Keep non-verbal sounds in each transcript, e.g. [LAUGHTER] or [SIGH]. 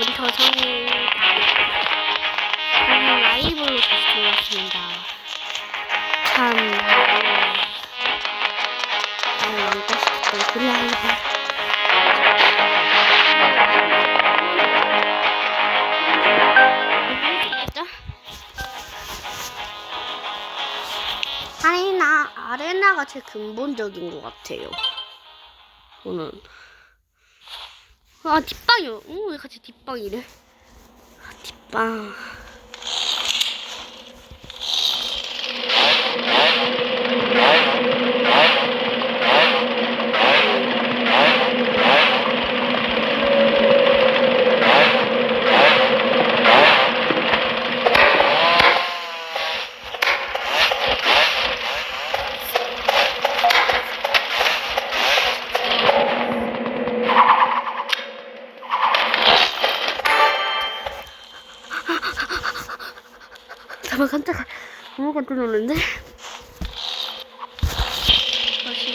여러분부터 저는 저는 라이브로 다시 돌아왔습니다. 참 나는 왕따 시켰던 그 라이브 알겠죠? 아레나 아레나가 제일 근본적인 것 같아요. 오늘 아뒷 방이요. 어, 왜 같이 뒷방이래? 아, 뒷방. 너무 깜짝 놀랐네. 다시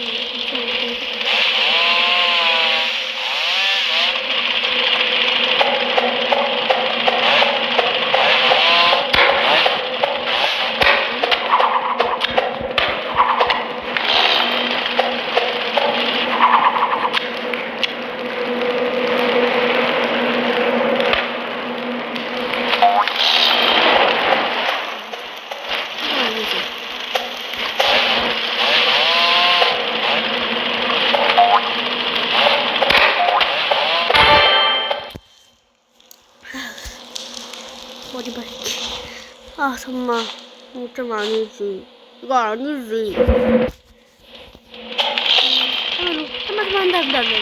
이거 아니지? 머리 말기. 아 정말 좀 아니지. 이거 아니지. 한번 한번 한다 한다 한다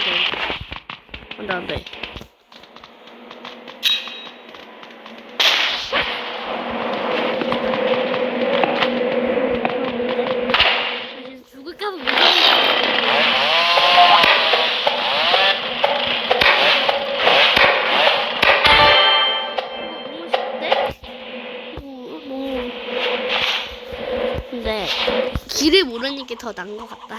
한다 한다. 더 나은 것 같다.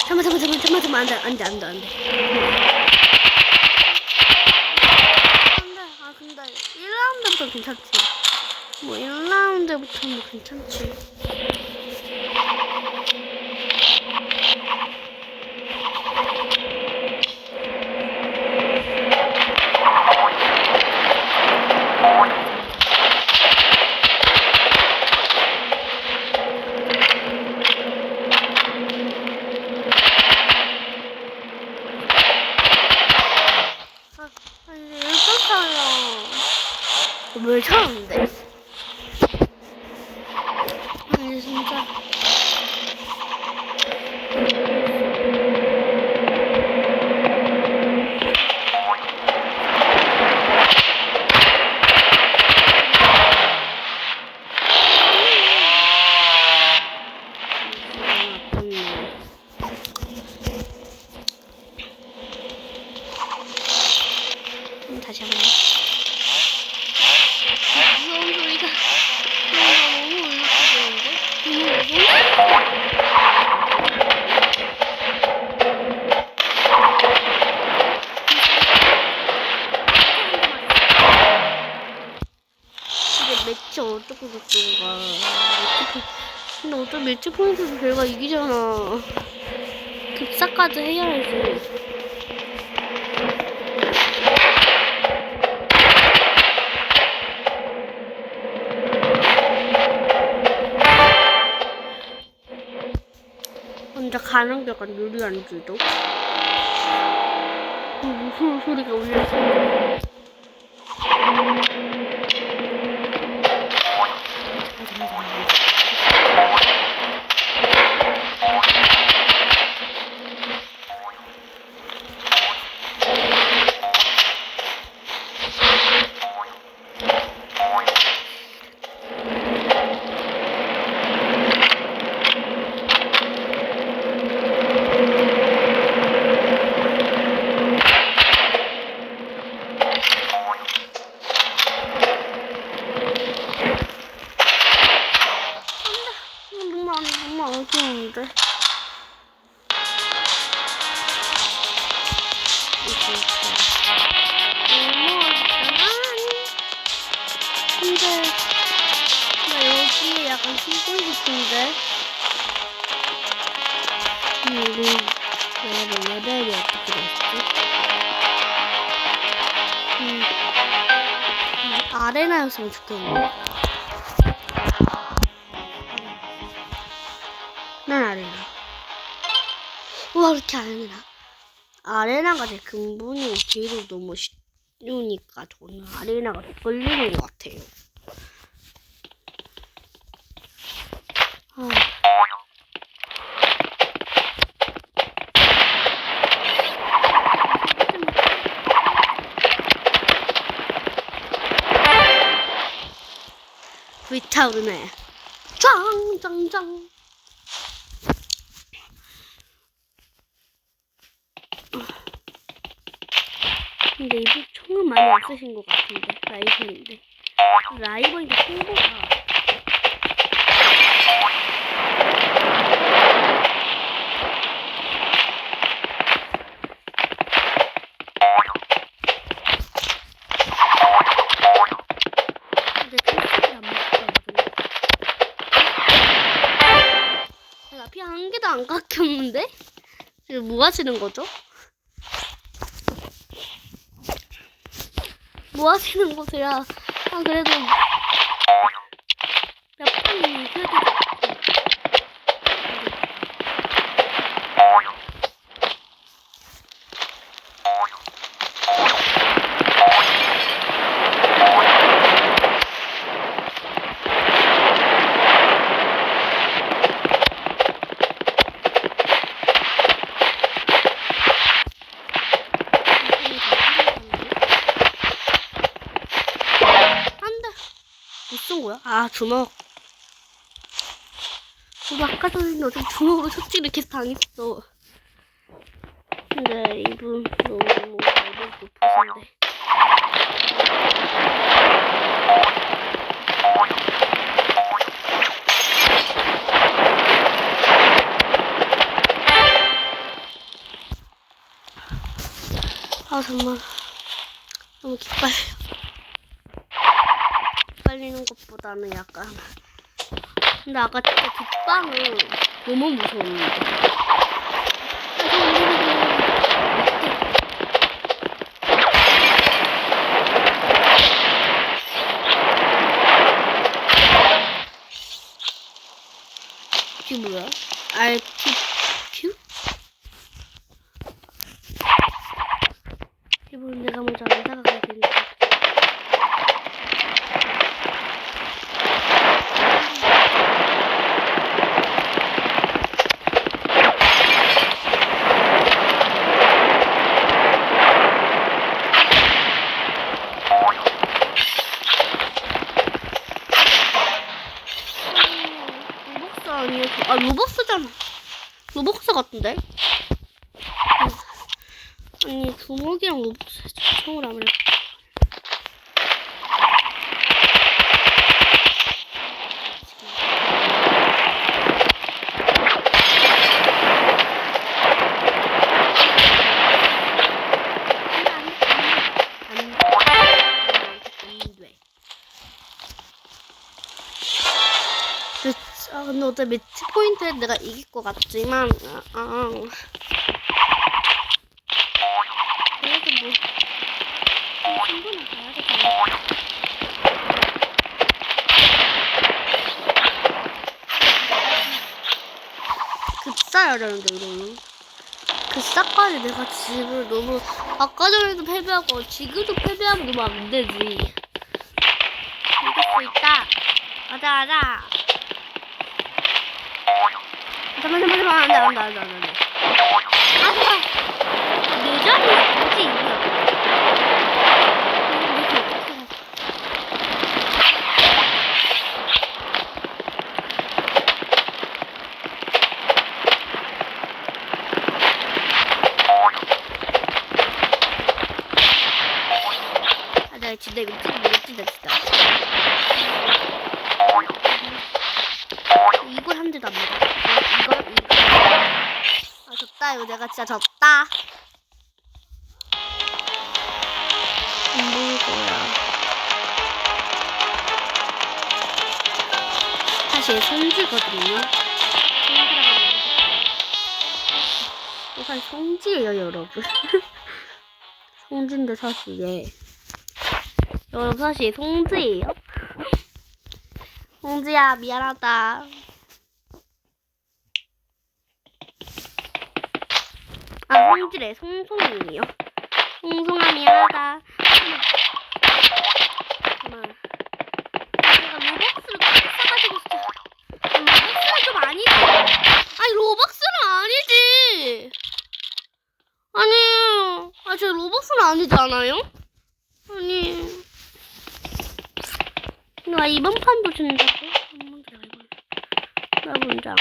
잠깐만 잠깐만 잠깐만 잠깐만 안돼 안돼 안돼 안돼. 안돼 아 근데 1라운드부터 괜찮지. 뭐 1라운드부터 뭐 괜찮지. 가는 게 약간 유리한 줄도. 어, 무슨 소리가 울렸어. 이거 근데 나 여기에 약간 숨고 싶은데. 음, 내가 레벨이 어떻게 됐지? 음, 음, 아레나였으면 좋겠네. 아레나가 제 근본이 뒤로 너무 쉬우니까 저는 아레나가 더 끌리는 것 같아요. 아. 불타오르네. 짱 짱 짱. 근데 이분 총은 많이 안 쓰신 것 같은데 라이벌인데 라이벌인데 총보다 근데 총소리 안 먹거든 내가 피한 개도 안 깎였는데? 지금 뭐 하시는 거죠? 뭐 하시는 거세요? 아, 그래도 몇 판이 그래도 안돼 무슨 거야? 아 주먹. 우리 아까 전에 너좀 주먹으로 쳤지를 계속 당했어. 근데 이분 너무 레벨 높으신데. 아 정말 너무 기빨려 것보다는 약간 근데 아까 진짜 뒷방은 너무 무서웠는데 이게 뭐야? RTQ? 이번 내가 먼저 안 다가가야 되니까 로벅스 아니야? 아 로벅스잖아. 로 아 근데 어차피 매치 포인트에 내가 이길 것 같지만 아, 아. 그래도 뭐 충분히 가야겠다. 급사야 되는데 이러면. 급사까지 내가 집을 너무 아까 전에도 패배하고 지금도 패배하면 너무 안 되지. 이길 수 있다. 가자 가자 잠깐만 잠깐만 안돼 안돼 안돼 안돼 아내 자리에 굳이 있냐 아 내가 진짜 이거 찍 못찍다 진짜. 이걸 한 대도 안 먹어 이거 이거 이거 내가 진짜 졌다. 안 보일 거야. 사실 손지거든요. 이건 성지예요, 여러분. [LAUGHS] 성지인데 사실 얘. 여러분 사실 송지예요. 송지야 미안하다. 아 송지래 송송이에요. 송송아 미안하다. 엄마. 내가 로벅스를 또 사가지고 있어. 로벅스는 좀 아니지. 아니 로벅스는 아니지. 아니, 아, 저 로벅스는 아니잖아요? 아니. 나 이번 판도 준다고? 한 번도 이번. 나 먼저. 아,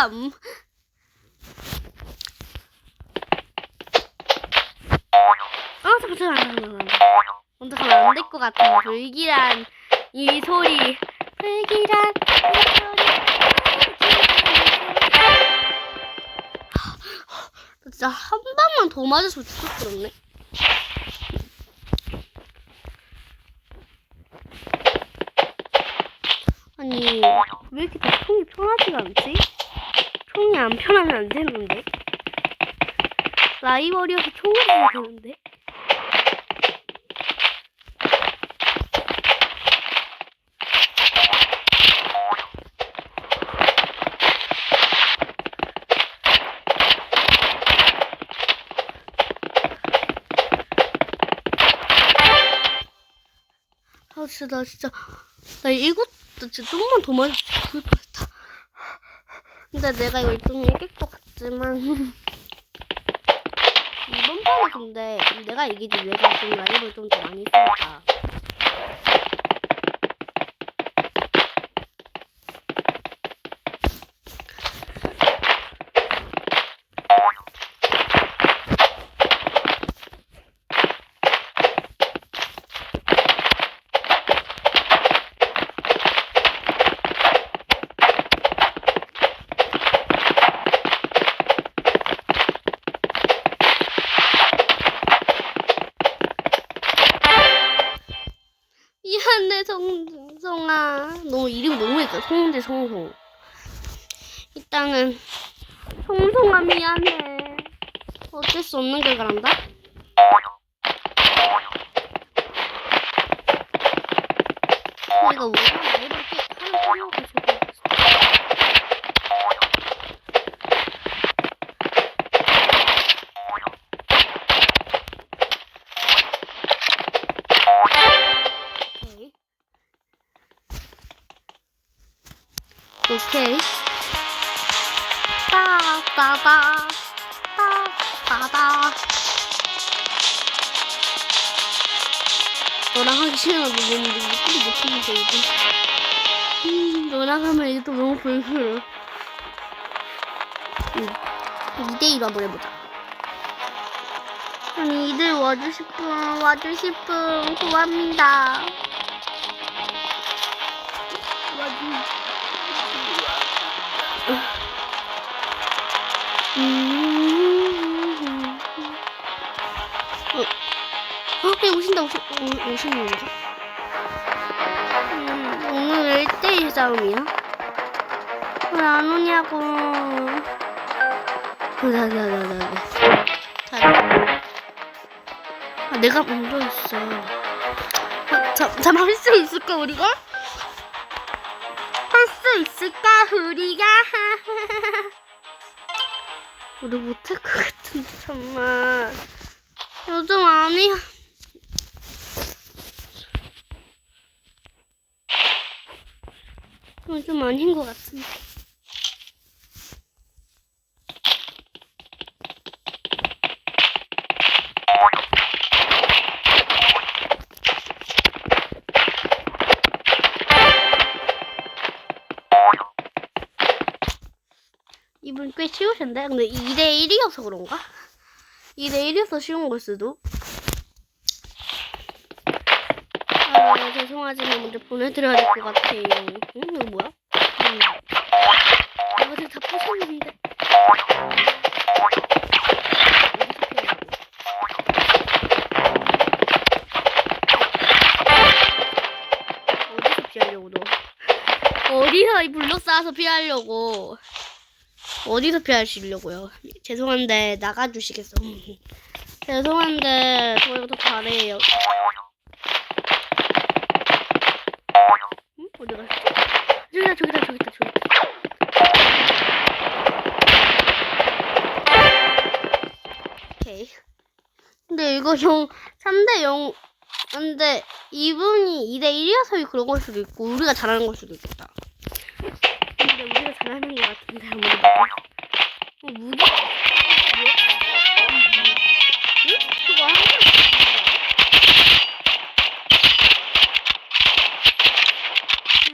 참. 아, 잠깐, 잠깐, 잠깐. 먼저 가면 안 될 것 같아. 불길한 이 소리. 불길한 이 소리. 나 진짜 한 방만 더 맞았으면 죽었겠네. 아니, 왜 이렇게 다 총이 편하지가 않지? 안 편하면 안 되는데? 라이벌이어서 총을 해야 되는데? 아, 진짜, 나 진짜, 나 이것도 진짜 좀만 더 맞았으면 죽을 뻔했다. 근데 내가 좀 이길 것 같지만. [LAUGHS] 이번 판에 근데 내가 이기지 내가 좀 라이벌 좀더 많이 쓰니까. 너무 이름 너무 했어 송대 송송 일단은 송송아 미안해. 어쩔 수 없는 걸 그런다? 내가 원래 이렇게 하는 필요 오케이. 따따따. 따따따. 너랑 하기 싫으면 모르는데 무슨 못하는데 이거. 음, 너랑 하면 이게 또 너무 불편해. 응. 2대1로 한번 해보자. 이들 와주실 분, 와주실 분, 구합니다. 와주 어, 어, 그냥 오신다, 오신, 오, 오시는 건가? 음, 오늘 1대1 싸움이야? 왜 안 오냐고. 나나나나 잘. 아, 내가 먼저 있어. 아, 잠, 잠, 할수 있을까, 우리가? 할 수 있을까, 우리가? 우리 못할 것 같은데, 정말. 요즘 아니야. 요즘 아닌 것 같은데. 쉬우신데? 근데 2대1이어서 그런가? 2대1이어서 쉬운 걸 수도. 아, 죄송하지만 먼저 보내드려야 될 것 같아요. 응? 이거 뭐야? 음. 이거들 다 부셨는데. 어디서 피하려고 너? 어디서 이 불러싸서 피하려고? 어디서 피하시려고요? 죄송한데 나가주시겠어? [LAUGHS] 죄송한데 저희가 더 잘해요. 응? 어디 갔어? 저기다 저기다 저기다 저기다. 오케이. 근데 이거 형 3대 0 근데 이분이 2대 1이어서 그런 걸 수도 있고 우리가 잘하는 걸 수도 있겠다. 어, 무기? 뭐야? 응? 그거 한 개.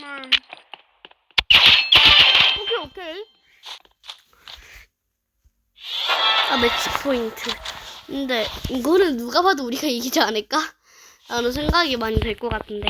음. 오케이 오케이. 아 매치 포인트. 근데 이거는 누가 봐도 우리가 이기지 않을까? 라는 생각이 많이 들 것 같은데.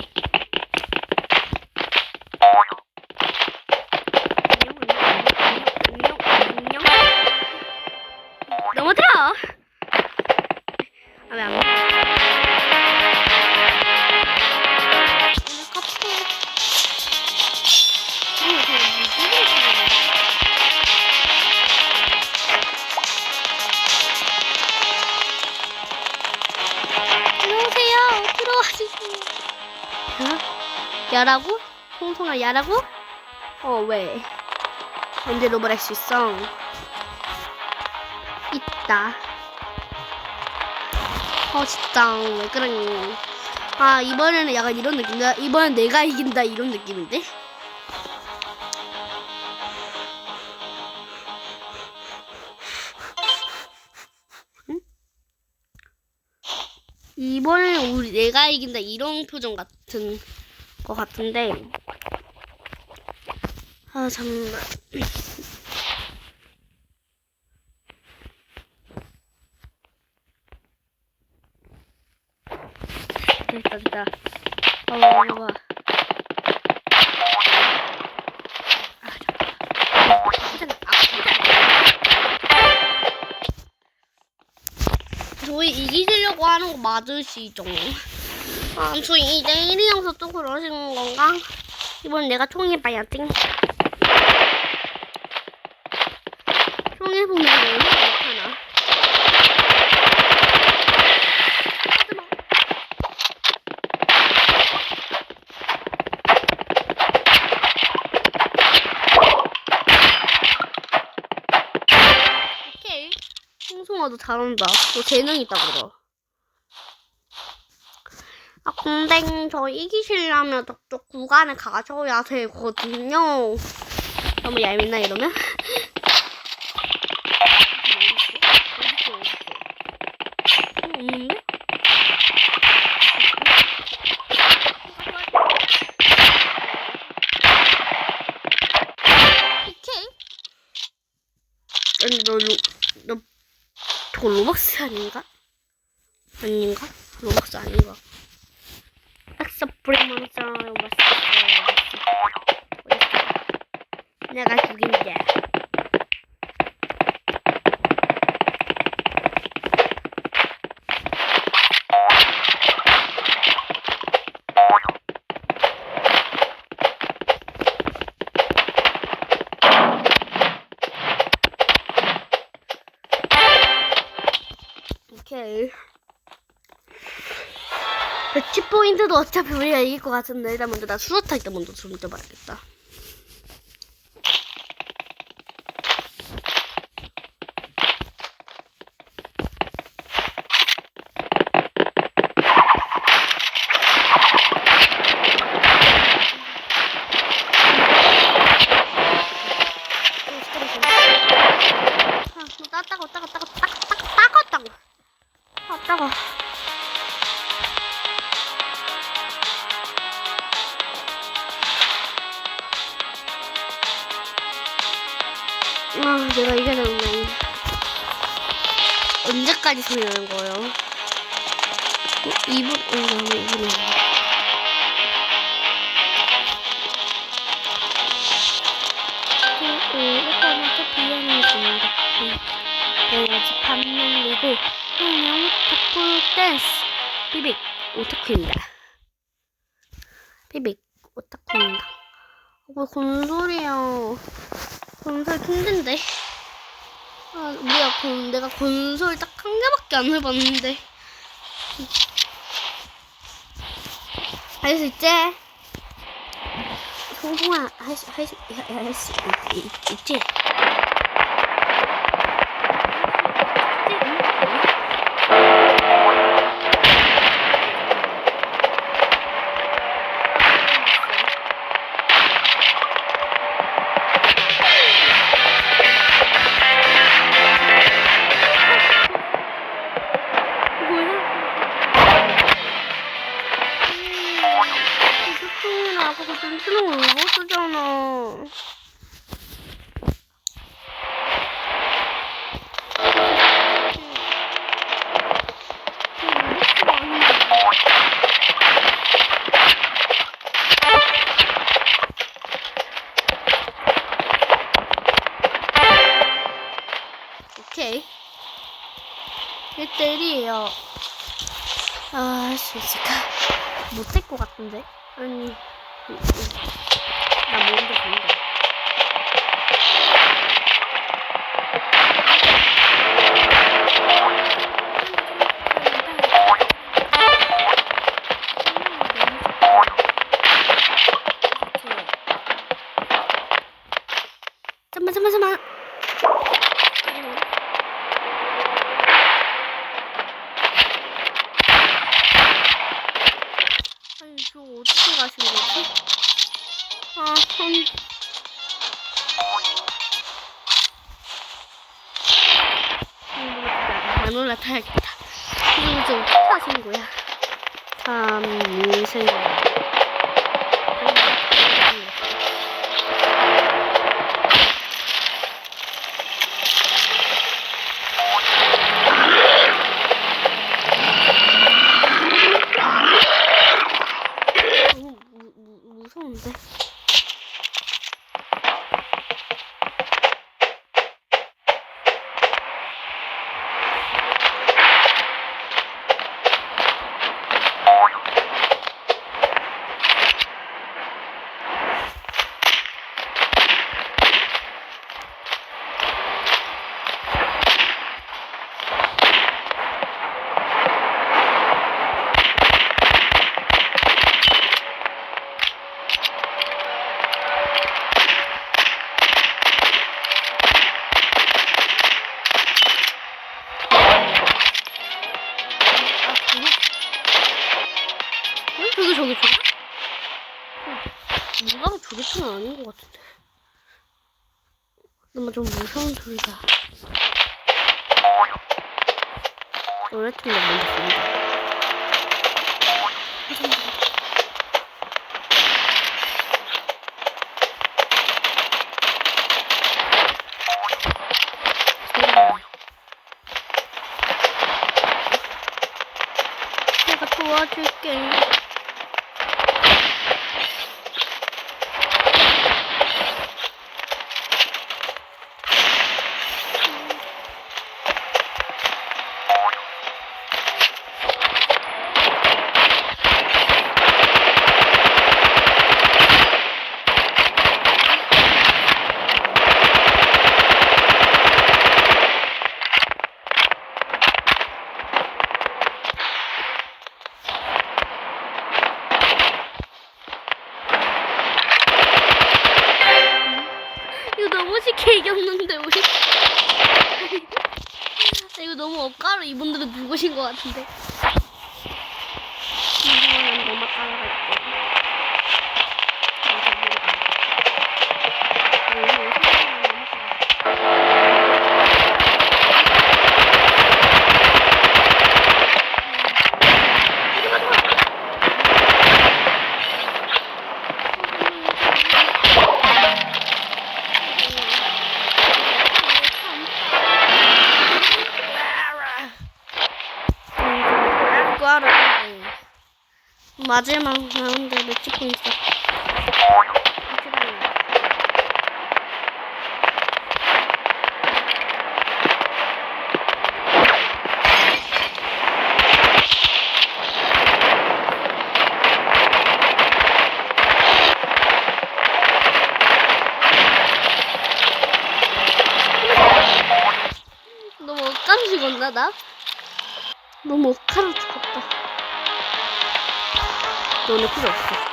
언제 로봇 할수 있어? 있다. 어 진짜 왜 그러니? 아 이번에는 약간 이런 느낌이다. 이번엔 내가 이긴다 이런 느낌인데? 이번에는 우리 내가 이긴다 이런 표정 같은 거 같은데 아 잠만 됐다 됐다 어 이거 봐 아. 아, 저희 이기시려고 하는 거 맞으시죠? 아, 저 2대1이어서 또 그러시는 건가? 이번 내가 총해봐야지. 총해보면 너무 못하나? 하지마. 오케이. 홍송아도 잘한다. 너 재능 있다 그러. 아 근데 저 이기시려면 저쪽 구간에 가셔야 되거든요. 너무 얄밉나 이러면? 어, 없는데? 오케이. 근데 너, 저 로벅스 아닌가? 아닌가? 로벅스 아닌가? 악사 프리먼서 로벅스. 내가 죽인다. 포인트도 어차피 우리가 이길 것 같은데 일단 먼저 나 수로탈 때 먼저 좀 떠봐야겠다. 밥 날리고 그냥 탁구 댄스 비빅 오타쿠입니다. 비빅 오타쿠입니다. 왜 건설이야? 건설 힘든데. 아 뭐야 건 내가 건설 딱한 개밖에 안 해봤는데. 할 수 있지? 성공아 할 수 할 수 할 수 있지? 뭐야? 아까 그 땡땡을 왜 쓰잖아. 오케이. 1대1이에요. 아, 있을까? 못할 것 같은데? 아니, 잠만, 잠만, 노래팀도 먼저 본다. 내가 도와줄게. 이거 쉽게 이겼는데 우리. 이거 너무 억까로 이분들은 누구신 것 같은데. 마지막 라운드 매치 포인트 広く